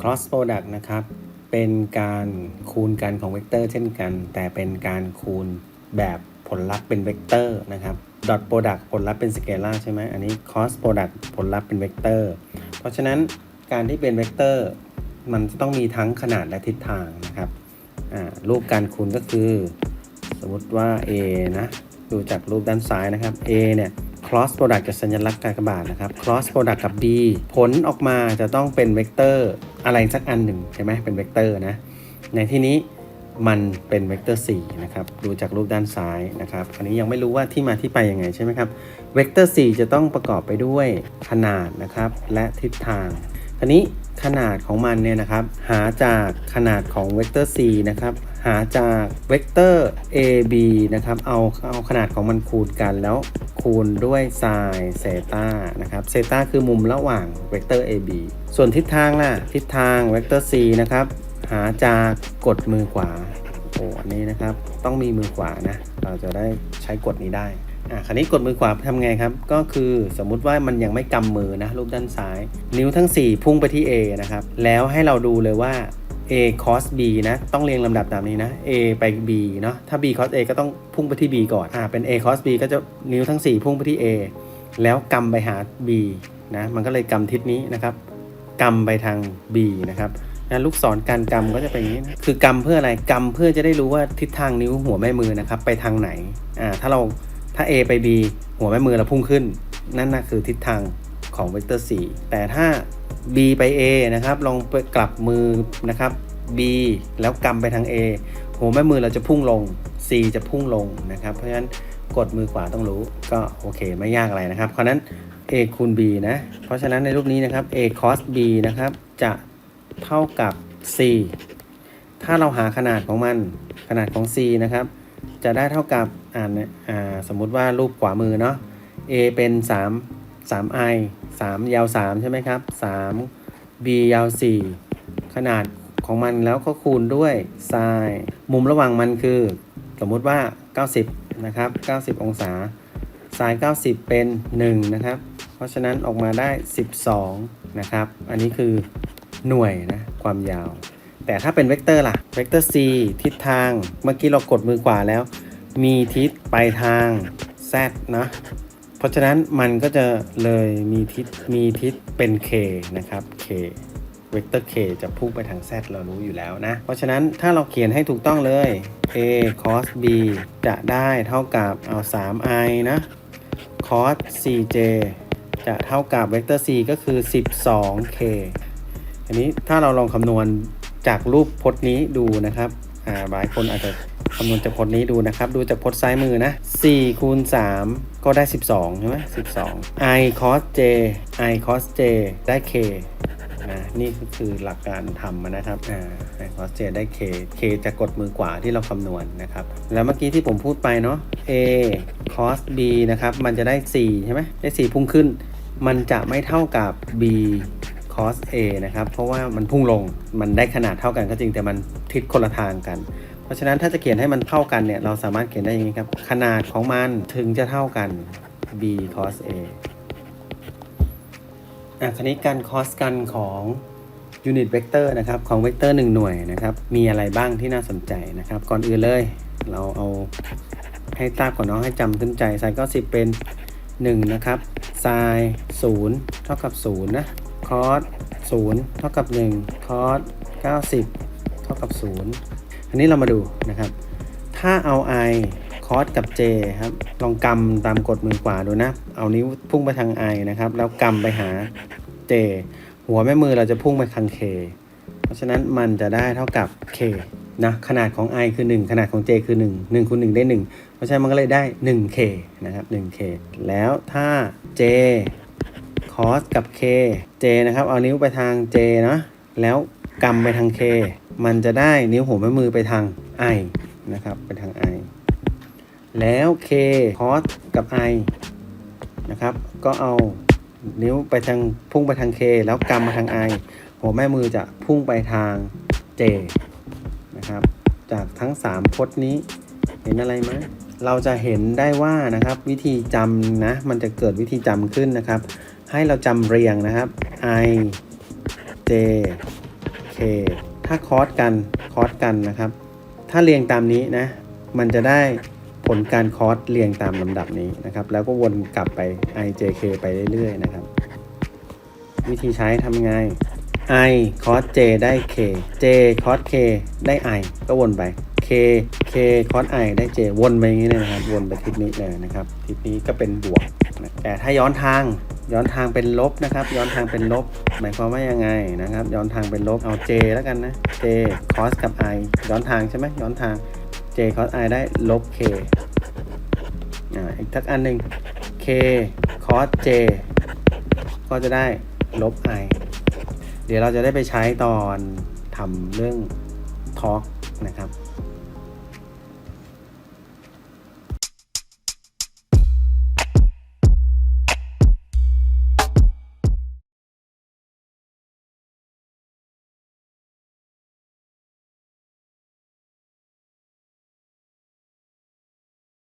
cross product นะครับ เป็นการคูณกันของเวกเตอร์เช่นกัน แต่เป็นการคูณแบบผลลัพธ์เป็นเวกเตอร์นะครับ dot product ผลลัพธ์เป็นสเกลาใช่ไหมอันนี้ cross product ผลลัพธ์เป็นเวกเตอร์ เพราะฉะนั้นการที่เป็นเวกเตอร์มันจะต้องมีทั้งขนาดและทิศทางนะครับรูปการคูณก็คือ สมมติว่า A นะ ดูจากรูปด้านซ้ายนะครับ A เนี่ย cross product กับสัญลักษณ์กากบาทนะครับ cross product กับ B ผลออกมาจะต้องเป็นเวกเตอร์ อะไรสักอันหนึ่งใช่ไหมเป็นเวกเตอร์นะ ในที่นี้มันเป็นเวกเตอร์4นะครับ ดูจากรูปด้านซ้ายนะครับ อันนี้ยังไม่รู้ว่าที่มาที่ไปยังไงใช่ไหมครับ เวกเตอร์4จะต้องประกอบไปด้วยขนาดนะครับ และทิศทางทีนี้ขนาดของมันเนี่ยนะครับ หาจากขนาดของเวกเตอร์ c นะครับ หาจากเวกเตอร์ ab นะครับ เอาเอาขนาดของมันคูณกันแล้ว คูณด้วยไซน์เซตานะครับเซตาคือมุมระหว่างเวกเตอร์ ab ส่วนทิศทางล่ะ ทิศทางเวกเตอร์ c นะครับ หาจากกดมือขวาโอ้อันนี้นะครับ ต้องมีมือขวานะ เราจะได้ใช้กดนี้ได้อ่าคราวนี้กดมือขวาทำไงครับ ก็คือสมมุติว่ามันยังไม่กำมือนะรูปด้านซ้าย นิ้วทั้ง 4 พุ่งไปที่ A นะครับ แล้วให้เราดูเลยว่า A cos B นะ ต้องเรียงลำดับตามนี้นะ A ไป B เนาะถ้า B cos A ก็ต้องพุ่งไปที่ B ก่อนอ่าเป็น A cos B ก็จะนิ้วทั้ง 4 พุ่งไปที่ A แล้วกำไปหา B นะมันก็เลยกำทิศนี้นะครับกำไปทาง B นะครับนะลูกศรการกำก็จะเป็นอย่างนี้นะคือกำเพื่ออะไรกำเพื่อจะได้รู้ว่าทิศทางนิ้วหัวแม่มือนะครับไปทางไหนอ่าถ้าเราถ้า A ไป B หัวแม่มือเราพุ่งขึ้น นั่นนะคือทิศทางของเวกเตอร์ 4 แต่ถ้า B ไป A นะครับ ลองไปกลับมือนะครับ B แล้วกำไปทาง A หัวแม่มือเราจะพุ่งลง C จะพุ่งลงนะครับ เพราะฉะนั้นกดมือขวาต้องรู้ก็โอเคไม่ยากอะไรนะครับเพราะนั้น A คูณ B นะ เพราะฉะนั้นในรูปนี้นะครับ A cos B นะครับ จะเท่ากับ C ถ้าเราหาขนาดของมันขนาดของ C นะครับ จะได้เท่ากับอ่านเนี่ยอ่าสมมุติว่ารูปขวามือเนาะ A เป็น 3 3 i 3 ยาว 3 ใช่ไหมครับ 3 b ยาว 4 ขนาดของมันแล้วก็คูณด้วย sin มุมระหว่างมันคือ สมมุติว่า 90 นะครับ 90 องศา sin 90 เป็น 1 นะครับ เพราะฉะนั้นออกมาได้ 12 นะครับ อันนี้คือหน่วยนะความยาว แต่ถ้าเป็นเวกเตอร์ล่ะ เวกเตอร์ c ทิศทาง เมื่อกี้เรากดมือขวาแล้ว มีทิศไปทาง z นะ เพราะฉะนั้นมันก็จะเลยมีทิศมีทิศเป็น k นะครับ k เวกเตอร์ k จะพุ่งไปทาง z เรารู้อยู่แล้วนะ เพราะฉะนั้นถ้าเราเขียนให้ถูกต้องเลย a cos b จะได้เท่ากับเอา 3i นะ cos 4j จะเท่ากับเวกเตอร์ c ก็คือ 12k อันนี้ถ้าเราลองคำนวณจากรูปพจน์นี้ดูนะครับ อ่า หลายคนอาจจะำนวณจากพจน์นี้ดูนะครับ ดูจากพจน์ซ้ายมือนะ4คูณ3 ก็ได้ 12 ใช่ไหม12 i cos j i cos j ได้ k นะนี่ก็คือหลักการทำนะครับอ่า i cos j ได้ k k จะกดมือขวาที่เราคำนวณนะครับ แล้วเมื่อกี้ที่ผมพูดไปเนาะ a cos b นะครับ มันจะได้ 4 ใช่ไหมได้ 4 พุ่งขึ้น มันจะไม่เท่ากับ b cos A นะครับ เพราะว่ามันพุ่งลง มันได้ขนาดเท่ากันก็จริงแต่มันทิศคนละทางกัน ราะฉะนั้นถ้าจะเขียนให้มันเท่ากันเนี่ยเราสามารถเขียนได้อย่างนี้ครับ ขนาดของมันถึงจะเท่ากัน b cos A อะคราวนี้การ cos กันของ unit vector นะครับของ vector 1หนึ่งหน่วยนะครับ มีอะไรบ้างที่น่าสนใจนะครับ ก่อนอื่นเลย เราเอาให้ทราบก่อนเนาะให้จำขึ้นใจ sin 90เป็น 1 นะครับ sin 0เท่ากับ0นะ cos 0เท่ากับ1 cos 90 เท่ากับ0 อันนี้เรามาดูนะครับ ถ้าเอา i cos กับ j ครับ ลองกำตามกฎมือขวาดูนะ เอานิ้วพุ่งไปทาง i นะครับ แล้วกำไปหา j หัวแม่มือเราจะพุ่งไปทาง k เพราะฉะนั้นมันจะได้เท่ากับ k นะขนาดของ i คือ 1 ขนาดของ j คือ 1 1คูณ1ได้ 1 เพราะฉะนั้นมันก็เลยได้ 1k นะครับ 1k แล้วถ้า j cos กับ k j นะครับ เอานิ้วไปทาง j เนะ แล้วกำไปทาง k มันจะได้นิ้วหัวแม่มือไปทาง i นะครับ ไปทาง i แล้ว k cos กับ i นะครับ ก็เอานิ้วไปทางพุ่งไปทาง k แล้วกำมาทาง i หัวแม่มือจะพุ่งไปทาง j นะครับ จากทั้ง 3พจน์นี้เห็นอะไรไหมเราจะเห็นได้ว่านะครับวิธีจำนะ มันจะเกิดวิธีจำขึ้นนะครับ ให้เราจำเรียงนะครับ i j ถ้าคอสกันคอสกันนะครับ ถ้าเรียงตามนี้นะ มันจะได้ผลการคอสเรียงตามลำดับนี้นะครับ แล้วก็วนกลับไป i j k ไปเรื่อยๆนะครับ วิธีใช้ทำไง i cos j ได้ k j cos k ได้ i ก็วนไป k k cos i ได้ j วนไปอย่างนี้เลยนะครับ วนไปทิศนี้เลยนะครับ ทิศนี้ก็เป็นบวก แต่ถ้าย้อนทาง ย้อนทางเป็นลบนะครับ ย้อนทางเป็นลบ หมายความว่ายังไงนะครับ ย้อนทางเป็นลบเอา j แล้วกันนะ j cos กับ i ย้อนทางใช่ไหมย้อนทาง j cos i ได้ลบ k อ่าอีกทักอันหนึ่ง k cos j ก็จะได้ลบ i เดี๋ยวเราจะได้ไปใช้ตอนทำเรื่องทอ l k นะครับ